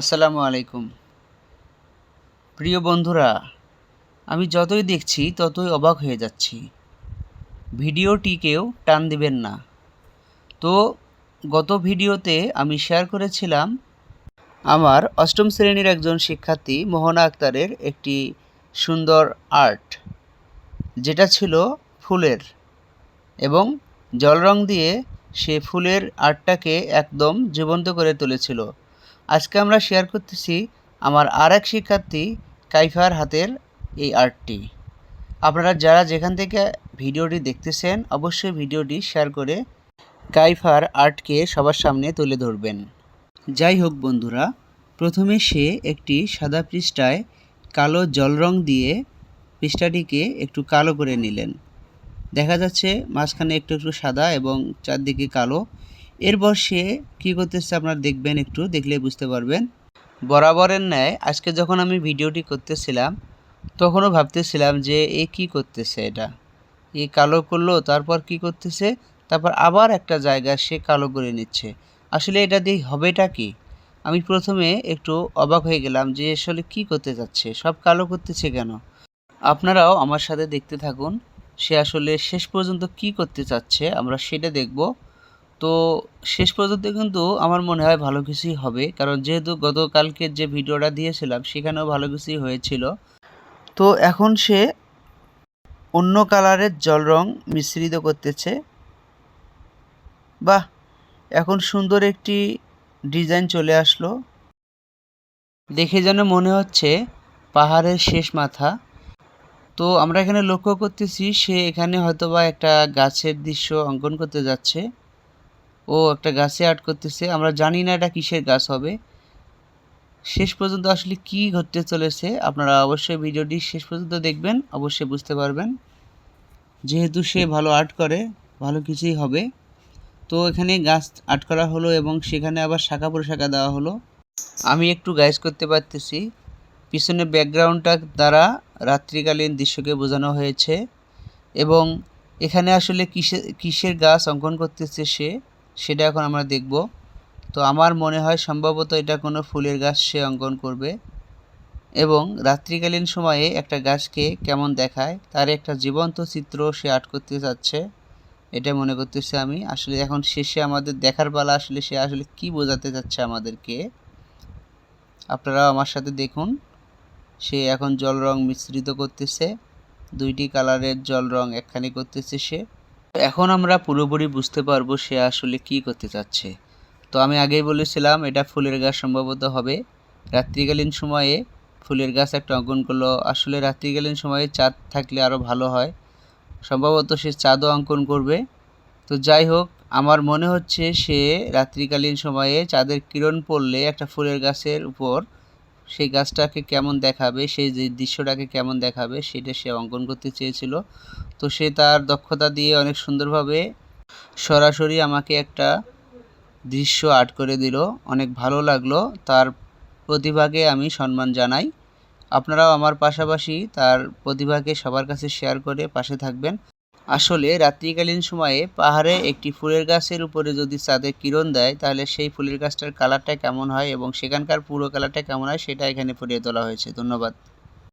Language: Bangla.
আসসালামু আলাইকুম। প্রিয় বন্ধুরা, আমি যতই দেখছি ততই অবাক হয়ে যাচ্ছি। ভিডিওটিকেও টান দিবেন না। তো, গত ভিডিওতে আমি শেয়ার করেছিলাম আমার অষ্টম শ্রেণির একজন শিক্ষার্থী মোহনা আক্তারের একটি সুন্দর আর্ট, যেটা ছিল ফুলের এবং জল রং দিয়ে সে ফুলের আর্টটাকে একদম জীবন্ত করে তুলেছিল। আজকে আমরা শেয়ার করতেছি আমার আর এক শিক্ষার্থী কাইফার হাতের এই আর্টটি আপনারা যারা যেখান থেকে ভিডিওটি দেখতেছেন, অবশ্যই ভিডিওটি শেয়ার করে কাইফার আর্টকে সবার সামনে তুলে ধরবেন। যাই হোক বন্ধুরা, প্রথমে সে একটি সাদা পৃষ্ঠায় কালো জল রং দিয়ে পৃষ্ঠাটিকে একটু কালো করে নিলেন। দেখা যাচ্ছে মাঝখানে একটু একটু সাদা এবং চারদিকে কালো। এরপর সে কী করতেছে আপনারা দেখবেন একটু দেখলে বুঝতে পারবেন। বরাবরের ন্যায়, আজকে যখন আমি ভিডিওটি করতেছিলাম, তখনও ভাবতেছিলাম যে এ কি করতেছে এটা? এ কালো করল, তারপর কি করতেছে? তারপর আবার একটা জায়গা সে কালো করে নিচ্ছে। আসলে এটা দিয়ে হবেটা কি? আমি প্রথমে একটু অবাক হয়ে গেলাম যে আসলে কি করতে যাচ্ছে, সব কালো করতেছে কেন? আপনারাও আমার সাথে দেখতে থাকুন, সে আসলে শেষ পর্যন্ত কি করতে চাচ্ছে, আমরা সেটা দেখব। তো শেষ পর্যন্ত কিন্তু আমার মনে হয় ভালো কিছুই হবে। কারণ যেহেতু গতকালকের যে ভিডিওটা দিয়েছিলাম, সেখানেও ভালো কিছুই হয়েছিল। তো এখন সে অন্য কালারের জল রং মিশ্রিত করতেছে। বাহ! এখন সুন্দর একটি ডিজাইন চলে আসলো। দেখে যেন মনে হচ্ছে পাহাড়ের শেষ মাথা। তো আমরা এখানে লক্ষ্য করতেছি, সে এখানে হয়তোবা একটা গাছের দৃশ্য অঙ্কন করতে যাচ্ছে। ও একটা গাছে আর্ট করতেছে, আমরা জানি না এটা কিসের গাছ হবে। শেষ পর্যন্ত আসলে কি ঘটতে চলেছে, আপনারা অবশ্যই ভিডিওটি শেষ পর্যন্ত দেখবেন, অবশ্যই বুঝতে পারবেন। যেহেতু সে ভালো আর্ট করে, ভালো কিছুই হবে। তো এখানে গাছ আর্ট করা হলো এবং সেখানে আবার শাখা প্রশাখা দেওয়া হলো। আমি একটু গাইজ করতে পারতেছি। পিছনে ব্যাকগ্রাউন্ডটা দ্বারা রাত্রিকালীন দৃশ্যকে বোঝানো হয়েছে এবং এখানে আসলে কিসের কিসের গাছ অঙ্কন করতেছে সে? সেটা এখন আমরা দেখব। তো আমার মনে হয় সম্ভবত এটা কোনো ফুলের গাছ সে অঙ্কন করবে এবং রাত্রিকালীন সময়ে একটা গাছকে কেমন দেখায়, তার একটা জীবন্ত চিত্র সে আর্ট করতে চাচ্ছে, এটা মনে করতেছি আমি। আসলে এখন শেষে আমাদের দেখার পালা আসলে সে আসলে কি বোঝাতে চাচ্ছে আমাদেরকে, আপনারাও আমার সাথে দেখুন। সে এখন জল রং মিশ্রিত করতেছে, দুইটি কালারের জল রং একখানি করতেছে সে। এখন আমরা পুরোপুরি বুঝতে পারব সে আসলে কি করতে চাচ্ছে। তো আমি আগেই বলেছিলাম, এটা ফুলের গাছ সম্ভবত হবে। রাত্রিকালীন সময়ে ফুলের গাছ একটা অঙ্কন করল। আসলে রাত্রিকালীন সময়ে চাঁদ থাকলে আরও ভালো হয়। সম্ভবত সে চাঁদও অঙ্কন করবে। তো যাই হোক, আমার মনে হচ্ছে সে রাত্রিকালীন সময়ে চাঁদের কিরণ পড়লে একটা ফুলের গাছের উপর সেই গাছটাকে কেমন দেখাবে, সেই যে দৃশ্যটাকে কেমন দেখাবে, সেটা সে অঙ্কন করতে চেয়েছিল। তো সে তার দক্ষতা দিয়ে অনেক সুন্দরভাবে সরাসরি আমাকে একটা দৃশ্য আর্ট করে দিল। অনেক ভালো লাগল। তার প্রতিভাকে আমি সম্মান জানাই। আপনারাও আমার পাশাপাশি তার প্রতিভাকে সবার কাছে শেয়ার করে পাশে থাকবেন। আসলে রাত্রিকালীন সময়ে পাহাড়ে একটি ফুলের গাছের উপরে যদি চাঁদের কিরণ দেয়, তাহলে সেই ফুলের গাছটার কালারটা কেমন হয় এবং সেখানকার পুরো কালারটা কেমন হয়, সেটা এখানে ফুটিয়ে তোলা হয়েছে। ধন্যবাদ।